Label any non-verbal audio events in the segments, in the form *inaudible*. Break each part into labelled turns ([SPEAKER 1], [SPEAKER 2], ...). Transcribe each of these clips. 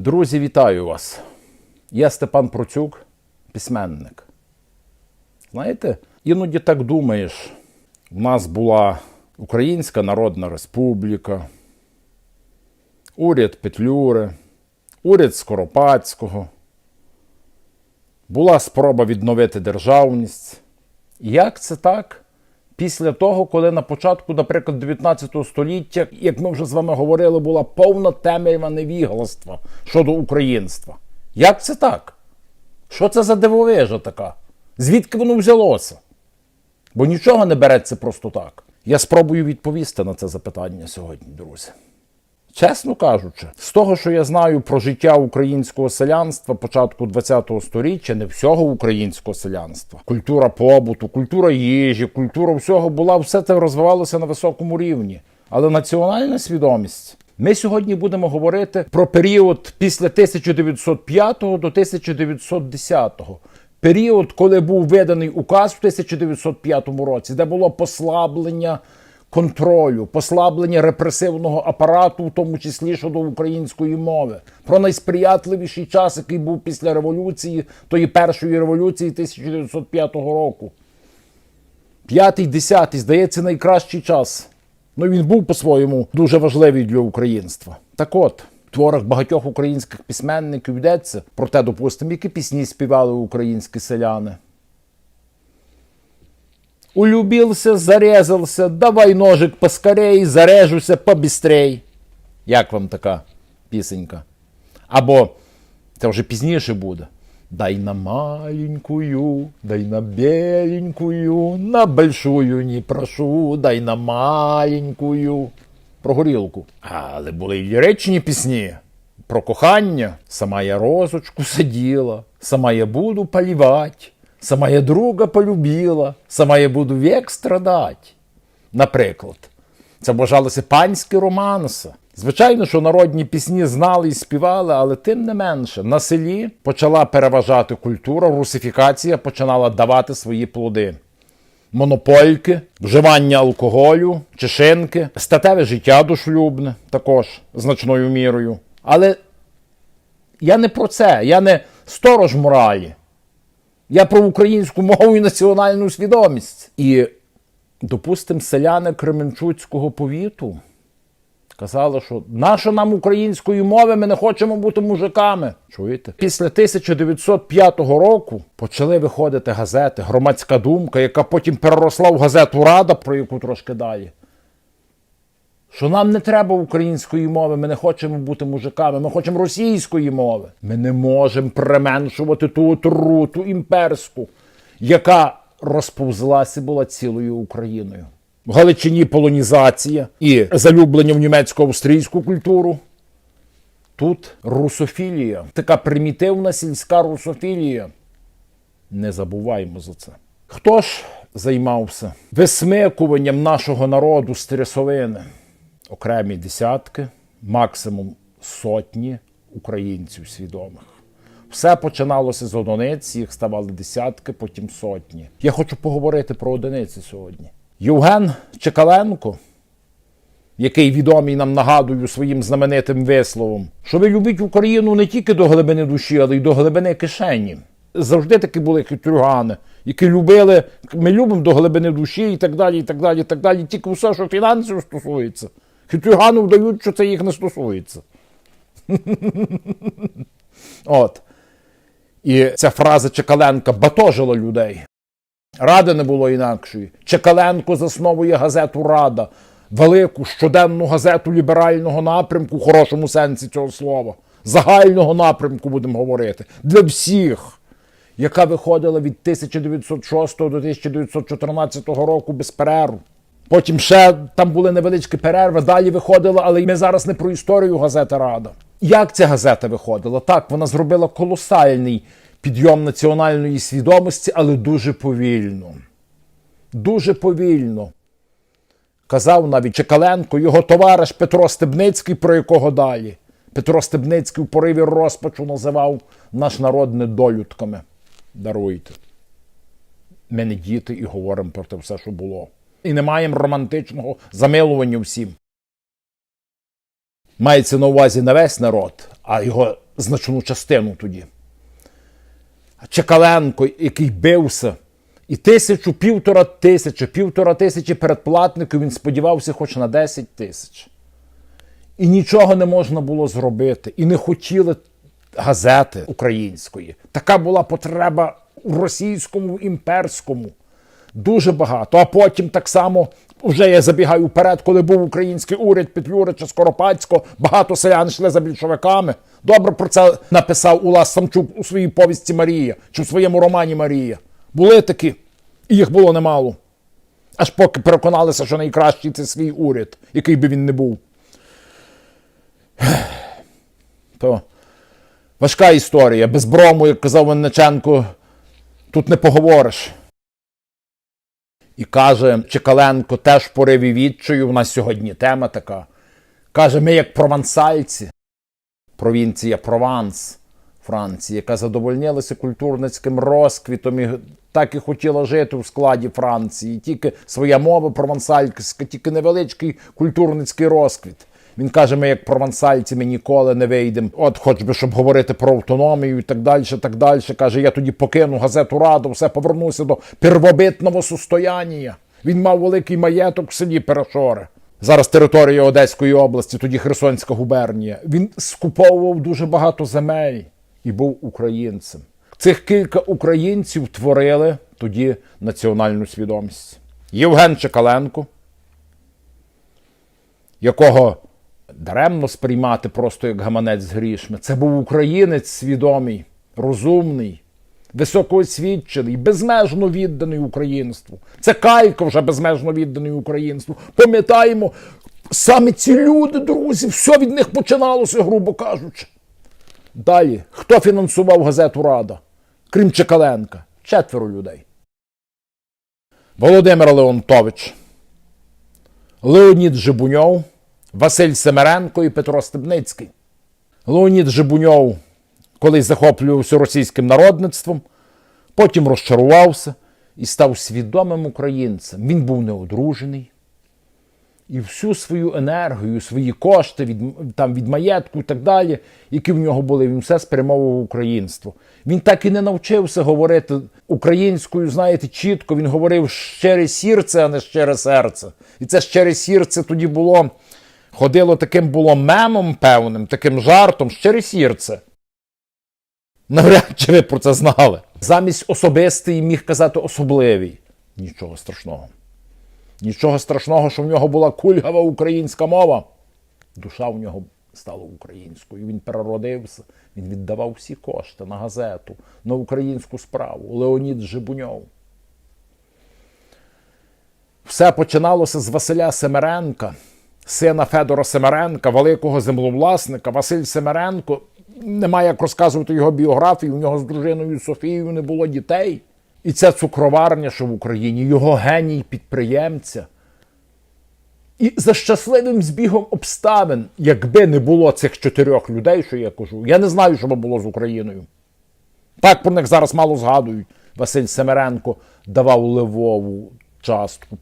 [SPEAKER 1] Друзі, вітаю вас! Я Степан Процюк, письменник. Знаєте, іноді так думаєш, в нас була Українська Народна Республіка, уряд Петлюри, уряд Скоропадського, була спроба відновити державність. Як це так? Після того, коли на початку, наприклад, 19 століття, як ми вже з вами говорили, була повна темрява невігластва щодо українства. Як це так? Що це за дивовижа така? Звідки воно взялося? Бо нічого не береться просто так. Я спробую відповісти на це запитання сьогодні, друзі. Чесно кажучи, з того, що я знаю про життя українського селянства початку ХХ століття, не всього українського селянства, культура побуту, культура їжі, культура всього була, все це розвивалося на високому рівні. Але національна свідомість. Ми сьогодні будемо говорити про період після 1905 до 1910. Період, коли був виданий указ в 1905 році, де було послаблення контролю, послаблення репресивного апарату, в тому числі щодо української мови, про найсприятливіший час, який був після революції, тої першої революції 1905 року. П'ятий, десятий, здається, найкращий час. Ну він був по-своєму дуже важливий для українства. Так от, в творах багатьох українських письменників йдеться про те, допустимо, які пісні співали українські селяни. Улюбился, зарезался, давай ножик поскорей, зарежуся побістрей. Як вам така пісенька? Або це вже пізніше буде. Дай на маленькую, дай на беленькую, на большую не прошу, дай на маленькую. Про горілку. Але були й ліричні пісні. Про кохання. Сама я розочку садила, сама я буду полівать, сама я друга полюбила, сама я буду век страдать. Наприклад, це вважалося панські романси. Звичайно, що народні пісні знали і співали, але тим не менше на селі почала переважати культура, русифікація починала давати свої плоди. Монопольки, вживання алкоголю, чешинки, статеве життя дошлюбне також значною мірою. Але я не про це, я не сторож моралі. Я про українську мову і національну свідомість. І, допустимо, селяни Кременчуцького повіту казали, що нащо нам української мови, ми не хочемо бути мужиками. Чуєте? Після 1905 року почали виходити газети, громадська думка, яка потім переросла в газету Рада, про яку трошки далі. Що нам не треба української мови, ми не хочемо бути мужиками, ми хочемо російської мови. Ми не можемо применшувати ту отруту імперську, яка розповзлася була цілою Україною. В Галичині полонізація і залюблення в німецько-австрійську культуру. Тут русофілія, така примітивна сільська русофілія. Не забуваємо за це. Хто ж займався висмикуванням нашого народу з трясовини? Окремі десятки, максимум сотні українців свідомих. Все починалося з одиниць, їх ставали десятки, потім сотні. Я хочу поговорити про одиниці сьогодні. Євген Чекаленко, який відомий нам нагадую своїм знаменитим висловом, що ви любіть Україну не тільки до глибини душі, але й до глибини кишені. Завжди такі були хитрюгани, які любили, ми любимо до глибини душі і так далі, і так далі, і так далі. Тільки все, що фінансів стосується. Хитрюгани вдають, що це їх не стосується. *laughs* От. І ця фраза Чекаленка батожила людей. Ради не було інакшої. Чекаленко засновує газету Рада, велику щоденну газету ліберального напрямку, в хорошому сенсі цього слова, загального напрямку, будемо говорити, для всіх, яка виходила від 1906 до 1914 року без перерв. Потім ще там були невеличкі перерви, далі виходила, але ми зараз не про історію газети Рада. Як ця газета виходила? Так, вона зробила колосальний підйом національної свідомості, але дуже повільно. Дуже повільно. Казав навіть Чекаленко, його товариш Петро Стебницький, про якого далі. Петро Стебницький в пориві розпачу називав наш народ недолюдками. Даруйте. Ми не діти і говоримо про те все, що було. І не маємо романтичного замилування всім. Мається на увазі не весь народ, а його значну частину тоді. Чекаленко, який бився, і тисячу, півтора тисячі, півтора тисячі передплатників він сподівався хоч на 10 тисяч. І нічого не можна було зробити. І не хотіли газети української. Така була потреба у російському імперському. Дуже багато. А потім так само, вже я забігаю вперед, коли був український уряд Петлюрича Скоропадського, багато селян йшли за більшовиками. Добре про це написав Улас Самчук у своїй повісті Марія чи в своєму романі Марія. Були такі, і їх було немало. Аж поки переконалися, що найкращий це свій уряд, який би він не був. То важка історія. Без брому, як казав Винниченко, тут не поговориш. І каже Чекаленко, теж в пориві відчаю, у нас сьогодні тема така. Каже, ми як провансальці, провінція Прованс Франції, яка задовольнилася культурницьким розквітом і так і хотіла жити у складі Франції. Тільки своя мова провансальська, тільки невеличкий культурницький розквіт. Він каже, ми як провансальці, ми ніколи не вийдемо. От, хоч би, щоб говорити про автономію і так далі, так далі. Каже, я тоді покину газету Раду, все повернуся до первобитного состояння. Він мав великий маєток в селі Перешоре. Зараз територія Одеської області, тоді Херсонська губернія. Він скуповував дуже багато земель і був українцем. Цих кілька українців творили тоді національну свідомість. Євген Чекаленко, якого даремно сприймати просто як гаманець з грішми. Це був українець свідомий, розумний, високоосвічений, безмежно відданий українству. Це Кайко вже безмежно відданий українству. Пам'ятаємо, саме ці люди, друзі, все від них починалося, грубо кажучи. Далі, хто фінансував газету Рада? Крім Чекаленка, четверо людей. Володимир Леонтович, Леонід Жибуньов, Василь Семеренко і Петро Стебницький. Леонід Жибуньов колись захоплювався російським народництвом, потім розчарувався і став свідомим українцем. Він був неодружений. І всю свою енергію, свої кошти від, там, від маєтку і так далі, які в нього були, він все спрямовував українство. Він так і не навчився говорити українською, знаєте, чітко. Він говорив щире сірце, а не щире серце. І це щире сірце тоді було, ходило таким було мемом певним, таким жартом, щире сірце. Навряд чи ви про це знали. Замість особистий міг казати особливий. Нічого страшного. Нічого страшного, що в нього була кульгава українська мова. Душа в нього стала українською. Він переродився, він віддавав всі кошти на газету, на українську справу. Леонід Жибуньов. Все починалося з Василя Семеренка, сина Федора Семеренка, великого землевласника. Василь Семеренко, немає як розказувати його біографію, у нього з дружиною Софією не було дітей. І ця цукроварня, що в Україні, його геній підприємця. І за щасливим збігом обставин, якби не було цих чотирьох людей, що я кажу, я не знаю, що би було з Україною. Так про них зараз мало згадують. Василь Семеренко давав Левову частку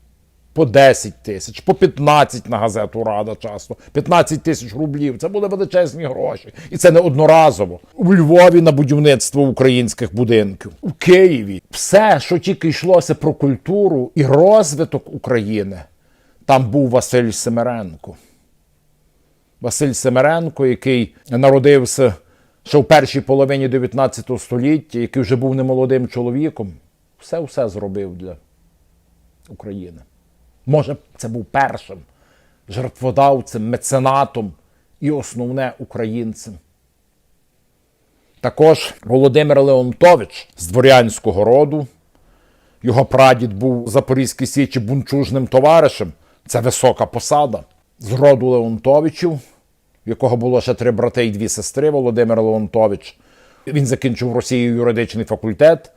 [SPEAKER 1] по 10 тисяч, по 15 на газету Рада часто, 15 тисяч рублів. Це були величезні гроші. І це не одноразово. У Львові на будівництво українських будинків, у Києві. Все, що тільки йшлося про культуру і розвиток України, там був Василь Семеренко. Василь Семеренко, який народився ще в першій половині 19 століття, який вже був немолодим чоловіком, все-все зробив для України. Може, це був першим жертводавцем, меценатом і основне українцем. Також Володимир Леонтович з дворянського роду. Його прадід був у Запорізькій Січі бунчужним товаришем. Це висока посада. З роду Леонтовичів, в якого було ще три брати і дві сестри, Володимир Леонтович. Він закінчив в Росії юридичний факультет,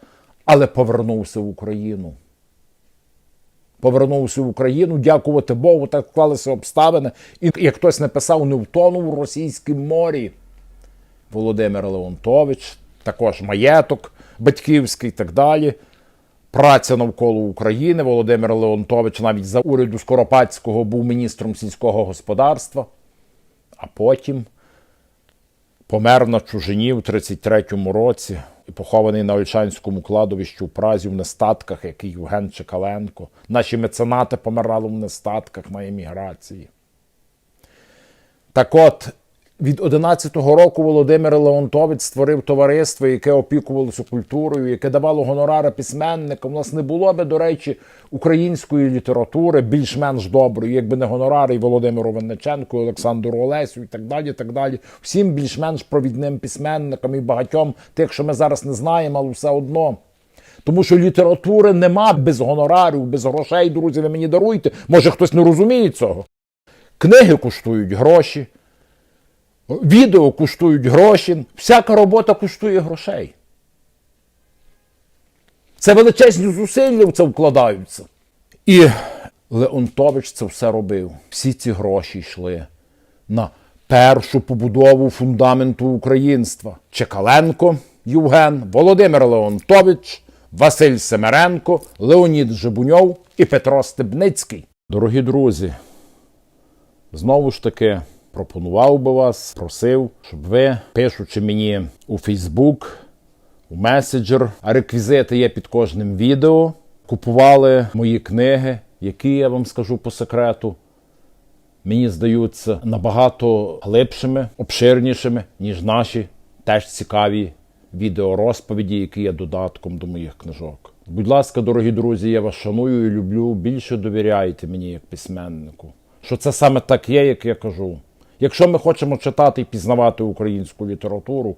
[SPEAKER 1] але повернувся в Україну повернувся в Україну, дякувати Богу, так склалися обставини. І як хтось написав, не втонув у російському морі. Володимир Леонтович, також маєток батьківський і так далі. Праця навколо України. Володимир Леонтович навіть за уряду Скоропадського був міністром сільського господарства, а потім помер на чужині в 33-му році і похований на Ольшанському кладовищі у Празі в нестатках, як і Євген Чекаленко. Наші меценати помирали в нестатках на еміграції. Так от, від 11-го року Володимир Леонтович створив товариство, яке опікувалося культурою, яке давало гонорари письменникам. У нас не було би, до речі, української літератури більш-менш доброї, якби не гонорари і Володимиру Винниченку, Олександру Олесю і так далі. так далі. Всім більш-менш провідним письменникам і багатьом тих, що ми зараз не знаємо, але все одно. Тому що літератури нема без гонорарів, без грошей, друзі, ви мені даруйте. Може хтось не розуміє цього. Книги коштують гроші, відео коштують гроші, всяка робота коштує грошей. Це величезні зусилля в це вкладаються. І Леонтович це все робив. Всі ці гроші йшли на першу побудову фундаменту українства. Чекаленко Євген, Володимир Леонтович, Василь Семеренко, Леонід Жебуньов і Петро Стебницький. Дорогі друзі, Знову ж таки, пропонував би вас, просив, щоб ви, пишучи мені у Фейсбук, у меседжер, а реквізити є під кожним відео, купували мої книги, які я вам скажу по секрету. Мені здаються набагато глибшими, обширнішими, ніж наші теж цікаві відеорозповіді, які є додатком до моїх книжок. Будь ласка, дорогі друзі, я вас шаную і люблю. Більше довіряйте мені як письменнику що це саме так є, як я кажу. Якщо ми хочемо читати і пізнавати українську літературу,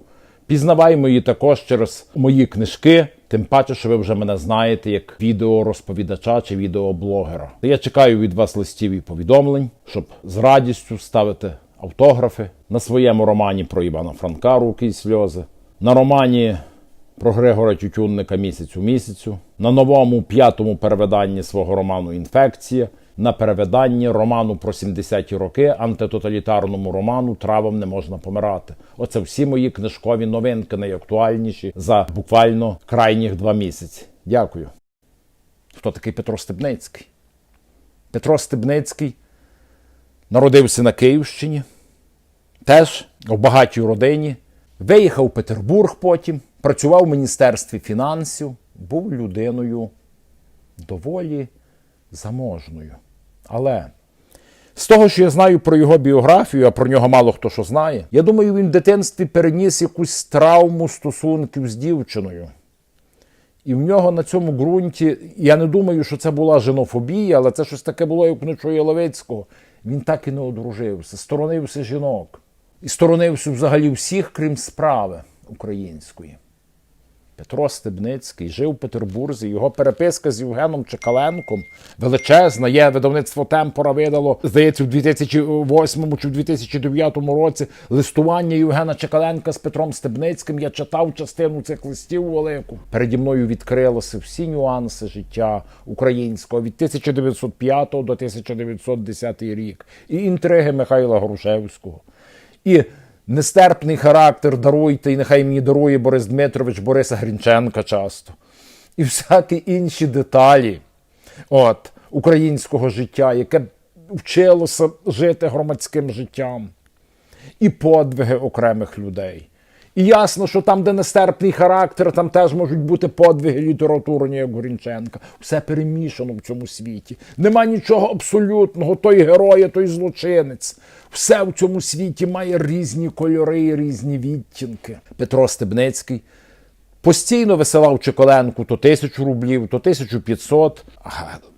[SPEAKER 1] пізнаваймо її також через мої книжки, тим паче, що ви вже мене знаєте як відеорозповідача чи відеоблогера. Я чекаю від вас листів і повідомлень, щоб з радістю ставити автографи на своєму романі про Івана Франка Руки і сльози, на романі про Григора Тютюнника місяць у місяцю, на новому п'ятому перевиданні свого роману Інфекція, на перевиданні роману про 70-ті роки, антитоталітарному роману Травам не можна помирати. Оце всі мої книжкові новинки найактуальніші за буквально крайніх два місяці. Дякую. Хто такий Петро Стебницький? Петро Стебницький народився на Київщині, теж у багатій родині. Виїхав у Петербург потім, працював в Міністерстві фінансів, був людиною доволі заможною. Але з того, що я знаю про його біографію, а про нього мало хто що знає, я думаю, він в дитинстві переніс якусь травму стосунків з дівчиною. І в нього на цьому ґрунті, я не думаю, що це була женофобія, але це щось таке було, як у Кничого Він так і не одружився, сторонився жінок. І сторонився взагалі всіх, крім справи української. Петро Стебницький жив у Петербурзі. Його переписка з Євгеном Чекаленком величезна. Є видавництво Темпора видало, здається, в 2008 чи в 2009 році листування Євгена Чекаленка з Петром Стебницьким. Я читав частину цих листів велику. Переді мною відкрилися всі нюанси життя українського від 1905 до 1910 рік. І інтриги Михайла Грушевського. І нестерпний характер даруйте, і нехай мені дарує Борис Дмитрович Бориса Грінченка часто. І всякі інші деталі от, українського життя, яке вчилося жити громадським життям, і подвиги окремих людей. І ясно, що там, де нестерпний характер, там теж можуть бути подвиги літературні, як Горінченка. Все перемішано в цьому світі. Нема нічого абсолютного, той герой, той злочинець. Все в цьому світі має різні кольори і різні відтінки. Петро Стебницький постійно висилав Чеколенку то тисячу рублів, то 1500. А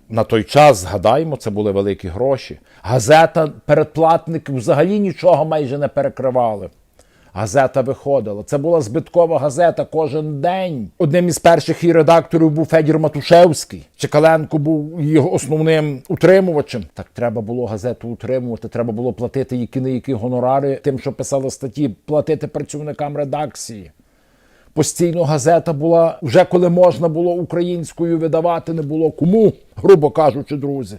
[SPEAKER 1] на той час, згадаємо, це були великі гроші. Газета передплатники взагалі нічого майже не перекривали. Газета виходила. Це була збиткова газета кожен день. Одним із перших її редакторів був Федір Матушевський. Чекаленко був його основним утримувачем. Так треба було газету утримувати. Треба було платити які не які гонорари тим, що писали статті, платити працівникам редакції. Постійно газета була вже коли можна було українською видавати, не було кому, грубо кажучи, друзі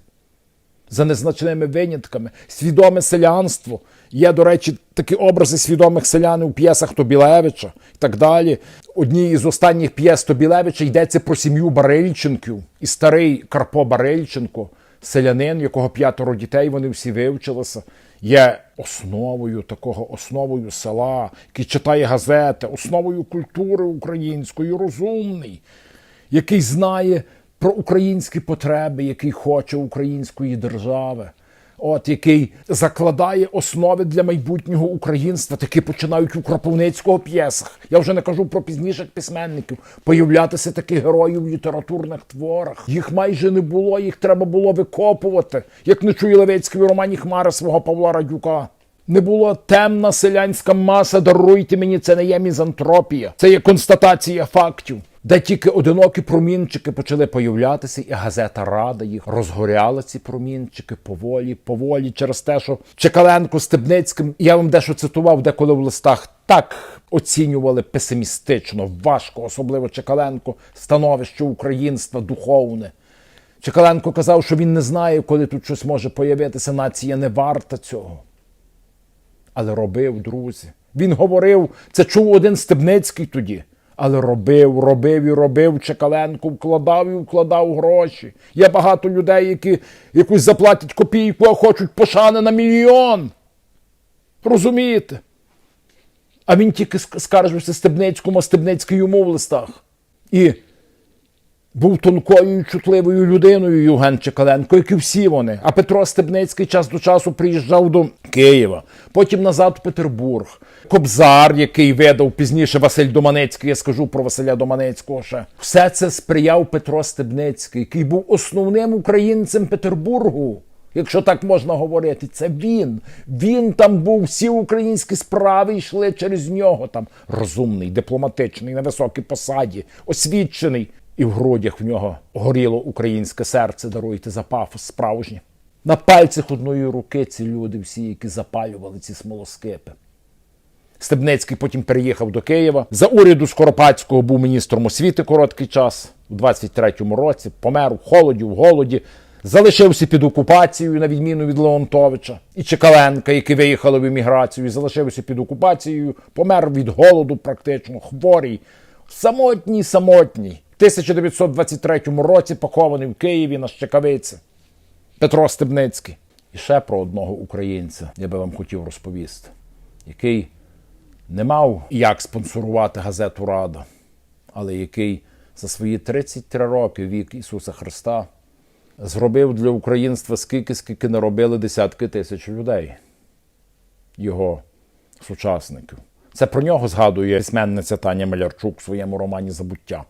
[SPEAKER 1] за незначними винятками, свідоме селянство. Є, до речі, такі образи свідомих селян у п'єсах Тобілевича і так далі. Одній із останніх п'єс Тобілевича йдеться про сім'ю Барильченків. І старий Карпо Барильченко, селянин, якого п'ятеро дітей, вони всі вивчилися. є основою такого, основою села, який читає газети, основою культури української, розумний, який знає про українські потреби, який хоче української держави. От який закладає основи для майбутнього українства, таки починають у Кропивницького п'єсах. Я вже не кажу про пізніших письменників. Появлятися такі герої в літературних творах. Їх майже не було, їх треба було викопувати, як не чує Левицький у романі Хмари свого Павла Радюка. Не було темна селянська маса, даруйте мені, це не є мізантропія, це є констатація фактів. Де тільки одинокі промінчики почали появлятися, і газета Рада їх розгоряла ці промінчики поволі, поволі, через те, що Чекаленко Стебницьким, я вам дещо цитував, деколи в листах так оцінювали песимістично, важко, особливо Чекаленко, становище українства духовне. Чекаленко казав, що він не знає, коли тут щось може появитися. Нація не варта цього. Але робив, друзі. Він говорив, це чув один Стебницький тоді. Але робив, робив і робив Чекаленко, вкладав і вкладав гроші. Є багато людей, які якусь заплатять копійку, а хочуть пошани на мільйон. Розумієте? А він тільки скаржився Стебницькому, а Стебницький йому в листах. І був тонкою і чутливою людиною Євген Чекаленко, як і всі вони. А Петро Стебницький час до часу приїжджав до Києва, потім назад в Петербург. Кобзар, який видав пізніше Василь Доманецький, я скажу про Василя Доманецького ще. Все це сприяв Петро Стебницький, який був основним українцем Петербургу. Якщо так можна говорити, це він. Він там був, всі українські справи йшли через нього. Там розумний, дипломатичний, на високій посаді, освічений. І в грудях в нього горіло українське серце, даруйте за пафос справжнє. На пальцях одної руки ці люди, всі, які запалювали ці смолоскипи. Стебницький потім переїхав до Києва. За уряду Скоропадського був міністром освіти короткий час у 23-му році. Помер в холоді, в голоді. Залишився під окупацією, на відміну від Леонтовича і Чекаленка, які виїхали в еміграцію, залишився під окупацією, помер від голоду, практично хворий, самотній, самотній. В 1923 році похований в Києві на Щекавиці. Петро Стебницький. І ще про одного українця я би вам хотів розповісти, який не мав як спонсорувати газету Рада, але який за свої 33 роки вік Ісуса Христа зробив для українства скільки, скільки не робили десятки тисяч людей, його сучасників. Це про нього згадує письменниця Таня Малярчук в своєму романі Забуття.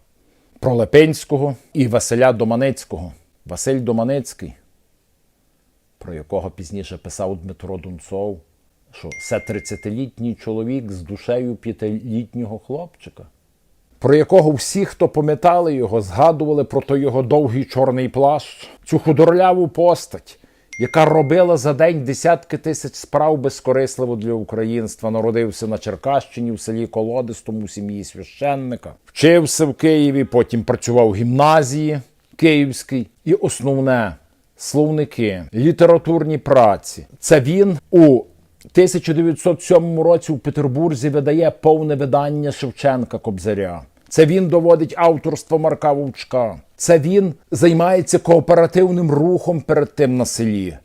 [SPEAKER 1] Про Лепинського і Василя Доманецького. Василь Доманецький, про якого пізніше писав Дмитро Дунцов, що це 30-літній чоловік з душею п'ятилітнього хлопчика, про якого всі, хто пам'ятали його, згадували про той його довгий чорний плащ, цю худорляву постать, яка робила за день десятки тисяч справ безкорисливо для українства. Народився на Черкащині в селі Колодистому у сім'ї священника, вчився в Києві, потім працював в гімназії Київській. І основне словники, літературні праці. Це він у 1907 році у Петербурзі видає повне видання Шевченка Кобзаря. Це він доводить авторство Марка Вовчка. Це він займається кооперативним рухом перед тим на селі.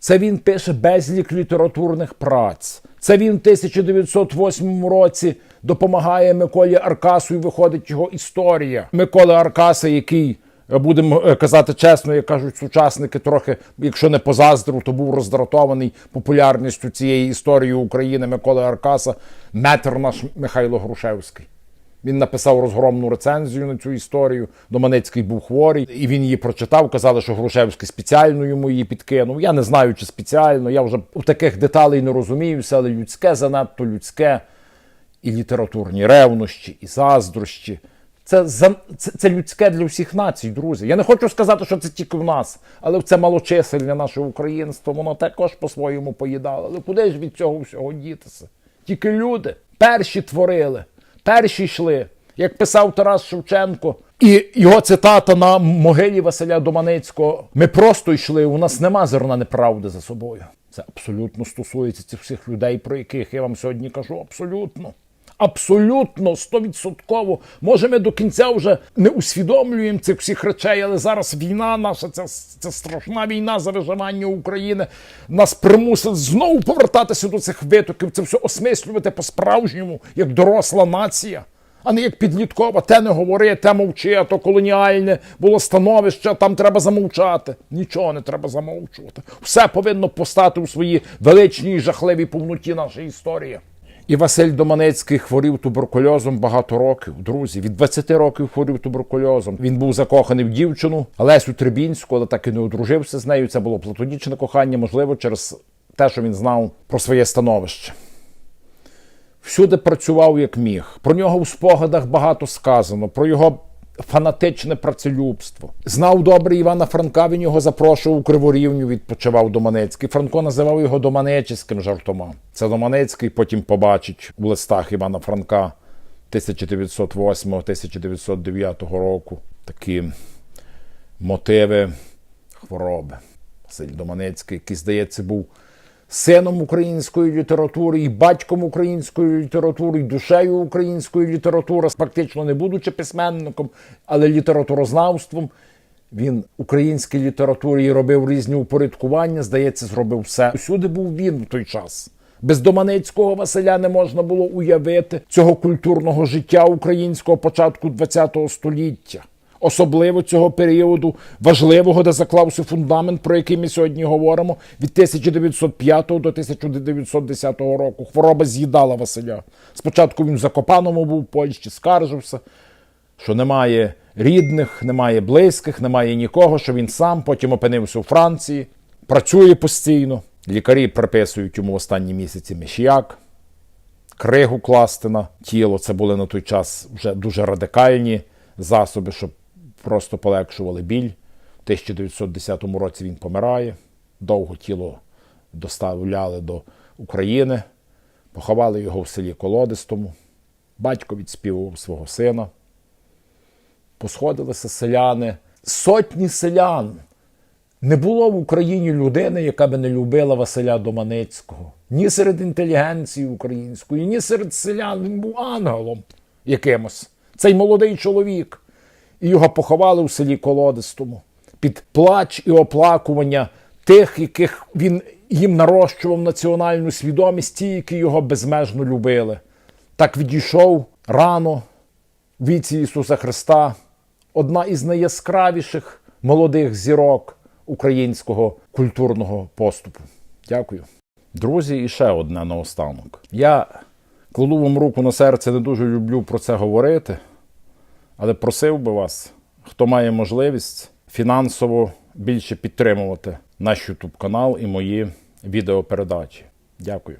[SPEAKER 1] Це він пише безлік літературних праць. Це він в 1908 році допомагає Миколі Аркасу і виходить його історія. Микола Аркаса, який е, будемо е, казати чесно, як кажуть сучасники, трохи, якщо не позаздрив, то був роздратований популярністю цієї історії України Миколи Аркаса, метр наш Михайло Грушевський. Він написав розгромну рецензію на цю історію. Доманецький був хворий, і він її прочитав. Казали, що Грушевський спеціально йому її підкинув. Я не знаю, чи спеціально. Я вже у таких деталей не розуміюся, але людське занадто людське, і літературні ревнощі, і заздрощі. Це, це, це людське для всіх націй, друзі. Я не хочу сказати, що це тільки в нас, але це малочисельне наше українство, воно також по-своєму поїдало. Але куди ж від цього всього дітися? Тільки люди перші творили, перші йшли, як писав Тарас Шевченко. І його цитата на могилі Василя Доманицького: ми просто йшли, у нас нема зерна неправди за собою. Це абсолютно стосується цих всіх людей, про яких я вам сьогодні кажу. Абсолютно. Абсолютно, стовідсотково. Може, ми до кінця вже не усвідомлюємо цих всіх речей, але зараз війна наша, ця, ця страшна війна за виживання України, нас примусить знову повертатися до цих витоків, це все осмислювати по-справжньому, як доросла нація. А не як підліткова, те не говори, те мовчи, а то колоніальне було становище, там треба замовчати. Нічого не треба замовчувати. Все повинно постати у своїй величній жахливій повноті нашої історії. І Василь Доманецький хворів туберкульозом багато років. Друзі, від 20 років хворів туберкульозом. Він був закоханий в дівчину Лесю Трибінську, але так і не одружився з нею. Це було платонічне кохання, можливо, через те, що він знав про своє становище. Всюди працював як міг. Про нього у спогадах багато сказано, про його фанатичне працелюбство. Знав добре Івана Франка, він його запрошував у Криворівню, відпочивав Доманецький. Франко називав його Доманечським жартома. Це Доманецький потім побачить у листах Івана Франка 1908-1909 року такі мотиви хвороби. Василь Доманецький, який, здається, був сином української літератури і батьком української літератури, і душею української літератури, фактично не будучи письменником, але літературознавством. Він українській літературі робив різні упорядкування, здається, зробив все. Усюди був він в той час. Без Доманецького Василя не можна було уявити цього культурного життя українського початку ХХ століття особливо цього періоду важливого, де заклався фундамент, про який ми сьогодні говоримо, від 1905 до 1910 року. Хвороба з'їдала Василя. Спочатку він в Закопаному був в Польщі, скаржився, що немає рідних, немає близьких, немає нікого, що він сам потім опинився у Франції, працює постійно. Лікарі приписують йому останні місяці міш'як. Кригу класти на тіло. Це були на той час вже дуже радикальні засоби, щоб просто полегшували біль. У 1910 році він помирає. Довго тіло доставляли до України, поховали його в селі Колодистому. Батько відспівував свого сина. Посходилися селяни, сотні селян. Не було в Україні людини, яка би не любила Василя Доманицького. Ні серед інтелігенції української, ні серед селян. Він був ангелом якимось. Цей молодий чоловік і його поховали у селі Колодистому під плач і оплакування тих, яких він їм нарощував національну свідомість, ті, які його безмежно любили. Так відійшов рано в віці Ісуса Христа, одна із найяскравіших молодих зірок українського культурного поступу. Дякую. Друзі, і ще одне наостанок. Я кладу вам руку на серце, не дуже люблю про це говорити. Але просив би вас, хто має можливість фінансово більше підтримувати наш YouTube канал і мої відеопередачі. Дякую.